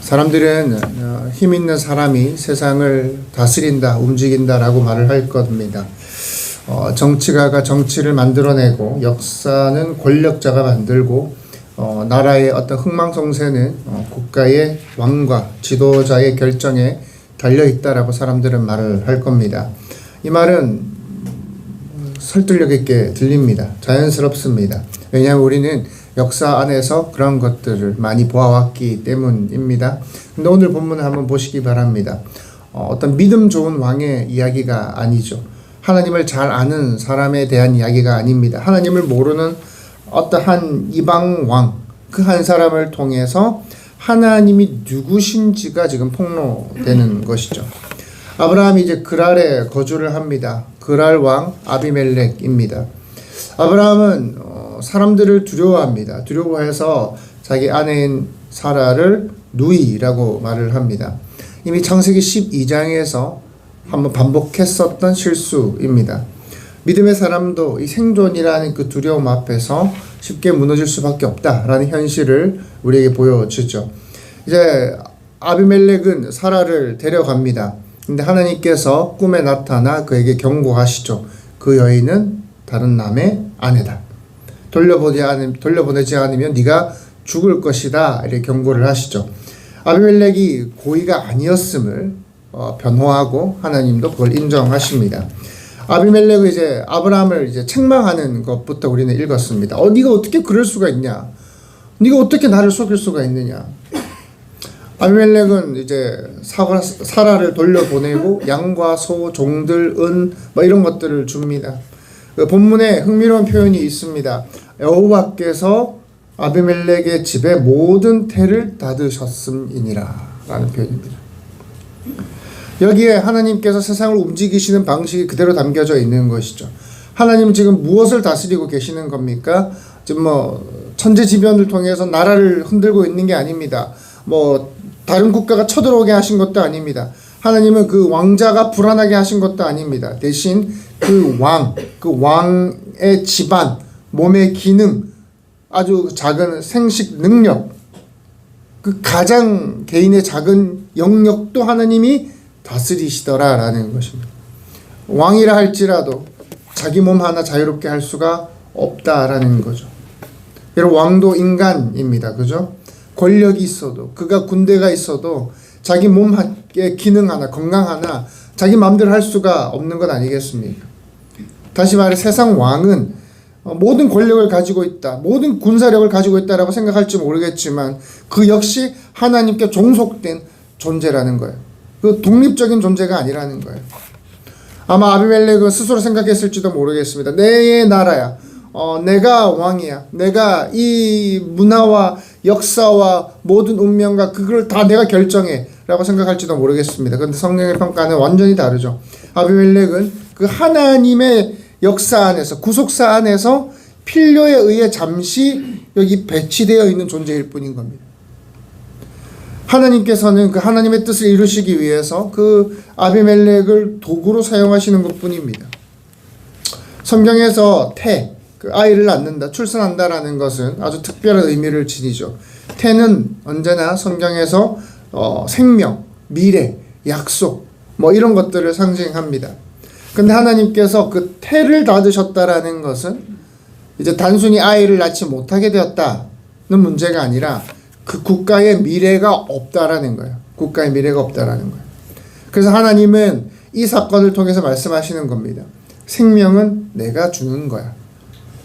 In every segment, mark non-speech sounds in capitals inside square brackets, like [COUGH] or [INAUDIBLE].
사람들은 어, 힘 있는 사람이 세상을 다스린다, 움직인다라고 말을 할 겁니다. 어, 정치가가 정치를 만들어내고 역사는 권력자가 만들고 어, 나라의 어떤 흥망성쇠는 어, 국가의 왕과 지도자의 결정에 달려 있다라고 사람들은 말을 할 겁니다. 이 말은 설득력 있게 들립니다. 자연스럽습니다. 왜냐하면 우리는 역사 안에서 그런 것들을 많이 보아왔기 때문입니다. 근데 오늘 본문을 한번 보시기 바랍니다. 어, 어떤 믿음 좋은 왕의 이야기가 아니죠. 하나님을 잘 아는 사람에 대한 이야기가 아닙니다. 하나님을 모르는 어떠한 이방 왕, 그 한 사람을 통해서 하나님이 누구신지가 지금 폭로되는 것이죠. 아브라함이 이제 그랄에 거주를 합니다. 그랄 왕 아비멜렉입니다. 아브라함은 어, 사람들을 두려워합니다. 두려워해서 자기 아내인 사라를 누이라고 말을 합니다. 이미 창세기 12장에서 한번 반복했었던 실수입니다. 믿음의 사람도 이 생존이라는 그 두려움 앞에서 쉽게 무너질 수밖에 없다라는 현실을 우리에게 보여주죠. 이제 아비멜렉은 사라를 데려갑니다. 근데 하나님께서 꿈에 나타나 그에게 경고하시죠. 그 여인은 다른 남의 아내다. 돌려보지 않으 돌려보내지 않으면 네가 죽을 것이다. 이렇게 경고를 하시죠. 아비멜렉이 고의가 아니었음을 어, 변호하고 하나님도 그걸 인정하십니다. 아비멜렉은 이제 아브라함을 이제 책망하는 것부터 우리는 읽었습니다. 어, 네가 어떻게 그럴 수가 있냐? 네가 어떻게 나를 속일 수가 있느냐? 아비멜렉은 이제 사라, 사라를 돌려보내고 양과 소, 종들, 은, 뭐 이런 것들을 줍니다. 그 본문에 흥미로운 표현이 있습니다. 여호와께서 아비멜렉의 집에 모든 태를 닫으셨음이니라 라는 표현입니다. 여기에 하나님께서 세상을 움직이시는 방식이 그대로 담겨져 있는 것이죠. 하나님은 지금 무엇을 다스리고 계시는 겁니까? 지금 뭐 천재지변을 통해서 나라를 흔들고 있는 게 아닙니다. 뭐 다른 국가가 쳐들어오게 하신 것도 아닙니다. 하나님은 그 왕자가 불안하게 하신 것도 아닙니다. 대신 그 왕, 그 왕의 집안, 몸의 기능, 아주 작은 생식 능력, 그 가장 개인의 작은 영역도 하나님이 다스리시더라라는 것입니다. 왕이라 할지라도 자기 몸 하나 자유롭게 할 수가 없다라는 거죠. 여러분 왕도 인간입니다. 그죠? 권력이 있어도 그가 군대가 있어도 자기 몸의 기능 하나 건강 하나 자기 마음대로 할 수가 없는 것 아니겠습니까? 다시 말해 세상 왕은 어, 모든 권력을 가지고 있다. 모든 군사력을 가지고 있다라고 생각할지 모르겠지만 그 역시 하나님께 종속된 존재라는 거예요. 그 독립적인 존재가 아니라는 거예요. 아마 아비멜렉은 스스로 생각했을지도 모르겠습니다. 내 나라야. 어, 내가 왕이야. 내가 이 문화와 역사와 모든 운명과 그걸 다 내가 결정해. 라고 생각할지도 모르겠습니다. 그런데 성경의 평가는 완전히 다르죠. 아비멜렉은 그 하나님의 역사 안에서, 구속사 안에서 필요에 의해 잠시 여기 배치되어 있는 존재일 뿐인 겁니다. 하나님께서는 그 하나님의 뜻을 이루시기 위해서 그 아비멜렉을 도구로 사용하시는 것 뿐입니다. 성경에서 태, 그 아이를 낳는다, 출산한다라는 것은 아주 특별한 의미를 지니죠. 태는 언제나 성경에서 어, 생명, 미래, 약속, 뭐 이런 것들을 상징합니다. 근데 하나님께서 그 태를 닫으셨다라는 것은 이제 단순히 아이를 낳지 못하게 되었다는 문제가 아니라 그 국가의 미래가 없다라는 거예요. 국가의 미래가 없다라는 거예요. 그래서 하나님은 이 사건을 통해서 말씀하시는 겁니다. 생명은 내가 주는 거야.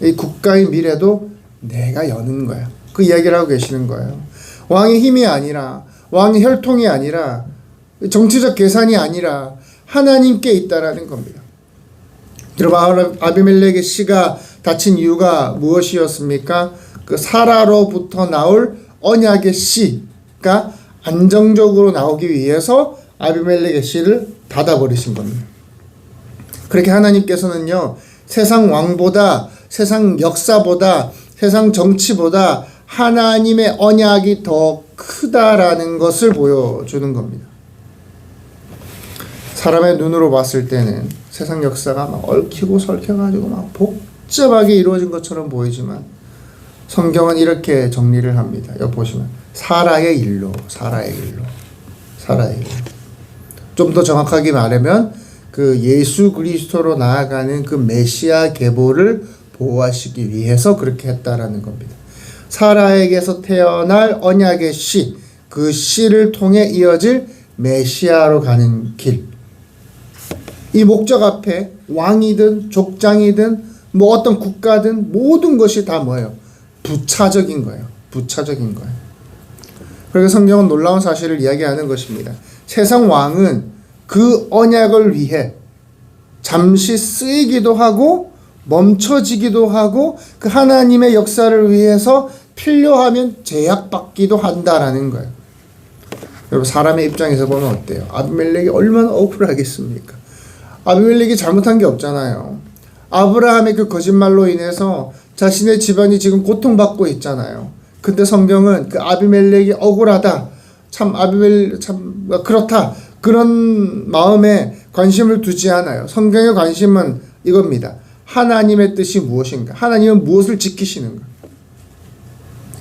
이 국가의 미래도 내가 여는 거야. 그 이야기를 하고 계시는 거예요. 왕의 힘이 아니라, 왕의 혈통이 아니라, 정치적 계산이 아니라 하나님께 있다라는 겁니다. 여러분, 아비멜렉의 씨가 다친 이유가 무엇이었습니까? 그 사라로부터 나올 언약의 씨가 안정적으로 나오기 위해서 아비멜렉의 씨를 닫아버리신 겁니다. 그렇게 하나님께서는요, 세상 왕보다, 세상 역사보다, 세상 정치보다 하나님의 언약이 더 크다라는 것을 보여주는 겁니다. 사람의 눈으로 봤을 때는 세상 역사가 막 얽히고 설켜가지고 막 복잡하게 이루어진 것처럼 보이지만 성경은 이렇게 정리를 합니다. 여기 보시면 사라의 일로, 사라의 일로, 사라의 일로. 좀 더 정확하게 말하면 그 예수 그리스도로 나아가는 그 메시아 계보를 보호하시기 위해서 그렇게 했다라는 겁니다. 사라에게서 태어날 언약의 씨, 그 씨를 통해 이어질 메시아로 가는 길. 이 목적 앞에 왕이든 족장이든 뭐 어떤 국가든 모든 것이 다 뭐예요? 부차적인 거예요. 부차적인 거예요. 그래서 성경은 놀라운 사실을 이야기하는 것입니다. 세상 왕은 그 언약을 위해 잠시 쓰이기도 하고 멈춰지기도 하고 그 하나님의 역사를 위해서 필요하면 제약받기도 한다라는 거예요. 여러분 사람의 입장에서 보면 어때요? 아비멜렉이 얼마나 억울하겠습니까? 아비멜렉이 잘못한 게 없잖아요. 아브라함의 그 거짓말로 인해서 자신의 집안이 지금 고통받고 있잖아요. 근데 성경은 그 아비멜렉이 억울하다. 참 아비멜 참 그렇다. 그런 마음에 관심을 두지 않아요. 성경의 관심은 이겁니다. 하나님의 뜻이 무엇인가? 하나님은 무엇을 지키시는가?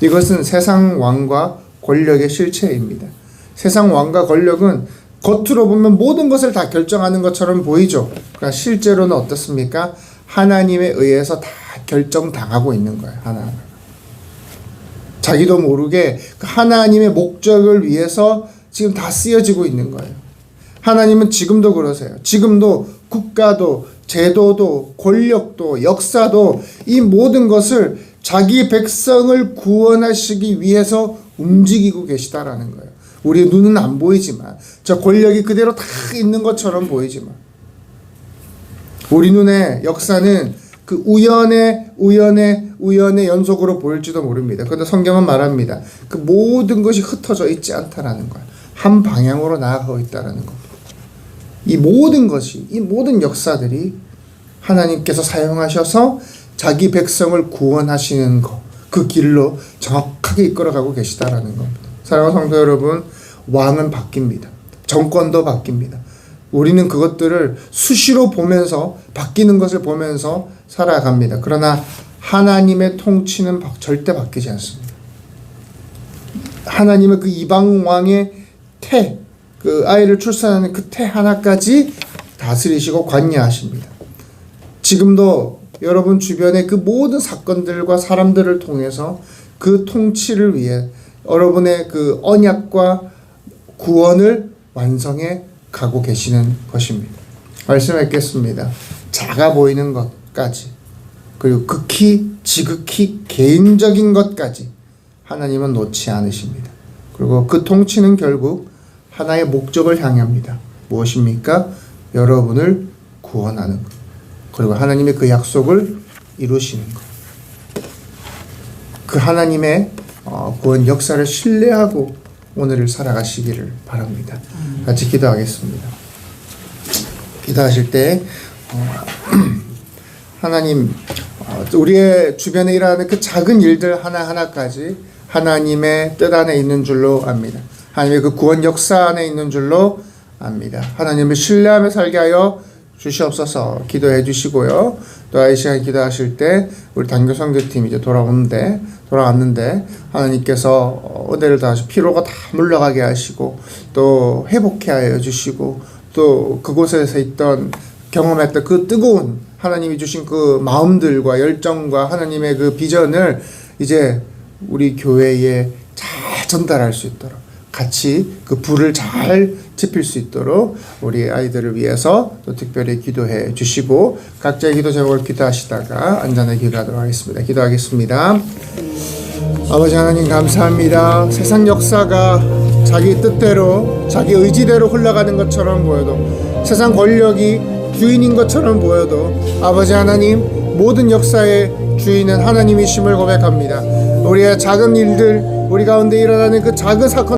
이것은 세상 왕과 권력의 실체입니다. 세상 왕과 권력은 겉으로 보면 모든 것을 다 결정하는 것처럼 보이죠. 그러나 실제로는 어떻습니까? 하나님에 의해서 다 결정당하고 있는 거예요. 하나하나. 자기도 모르게 그 하나님의 목적을 위해서 지금 다 쓰여지고 있는 거예요. 하나님은 지금도 그러세요. 지금도 국가도 제도도 권력도 역사도 이 모든 것을 자기 백성을 구원하시기 위해서 움직이고 계시다라는 거예요. 우리 눈은 안 보이지만 저 권력이 그대로 다 있는 것처럼 보이지만 우리 눈에 역사는 그 우연의 우연의 우연의 연속으로 보일지도 모릅니다. 그런데 성경은 말합니다. 그 모든 것이 흩어져 있지 않다라는 거예요. 한 방향으로 나아가고 있다라는 겁니다. 이 모든 것이 이 모든 역사들이 하나님께서 사용하셔서 자기 백성을 구원하시는 것, 그 길로 정확하게 이끌어가고 계시다라는 겁니다. 사랑하는 성도 여러분, 왕은 바뀝니다. 정권도 바뀝니다. 우리는 그것들을 수시로 보면서 바뀌는 것을 보면서 살아갑니다. 그러나 하나님의 통치는 바- 절대 바뀌지 않습니다. 하나님의 그 이방 왕의 태, 그 아이를 출산하는 그 태 하나까지 다스리시고 관여하십니다. 지금도 여러분 주변의 그 모든 사건들과 사람들을 통해서 그 통치를 위해 여러분의 그 언약과 구원을 완성해 가고 계시는 것입니다. 말씀 읽겠습니다. 작아 보이는 것까지 그리고 극히 지극히 개인적인 것까지 하나님은 놓지 않으십니다. 그리고 그 통치는 결국 하나의 목적을 향합니다. 무엇입니까? 여러분을 구원하는 것. 그리고 하나님의 그 약속을 이루시는 것. 그 하나님의 어, 구원 역사를 신뢰하고 오늘을 살아가시기를 바랍니다. 같이 기도하겠습니다. 기도하실 때 어, [CLEARS THROAT] 하나님 어, 우리의 주변에 일어나는 그 작은 일들 하나 하나까지 하나님의 뜻 안에 있는 줄로 압니다. 하나님의 그 구원 역사 안에 있는 줄로 압니다. 하나님을 신뢰하며 살게 하여 주시옵소서 기도해 주시고요. 또 이 시간 기도하실 때 우리 단교 선교팀 이제 돌아오는데 돌아왔는데 하나님께서 어, 은혜를 다하시 피로가 다 물러가게 하시고 또 회복해 하여 주시고 또 그곳에서 있던 경험했던 그 뜨거운 하나님이 주신 그 마음들과 열정과 하나님의 그 비전을 이제 우리 교회에 잘 전달할 수 있도록 같이 그 불을 잘 지필 수 있도록 우리 아이들을 위해서 또 특별히 기도해 주시고 각자의 기도 제목을 기도하시다가 안전하게 기도하도록 하겠습니다. 기도하겠습니다. 아버지 하나님 감사합니다. 세상 역사가 자기 뜻대로 자기 의지대로 흘러가는 것처럼 보여도 세상 권력이 주인인 것처럼 보여도 아버지 하나님 모든 역사의 주인은 하나님이심을 고백합니다. 우리의 작은 일들 우리 가운데 일어나는 그 작은 사건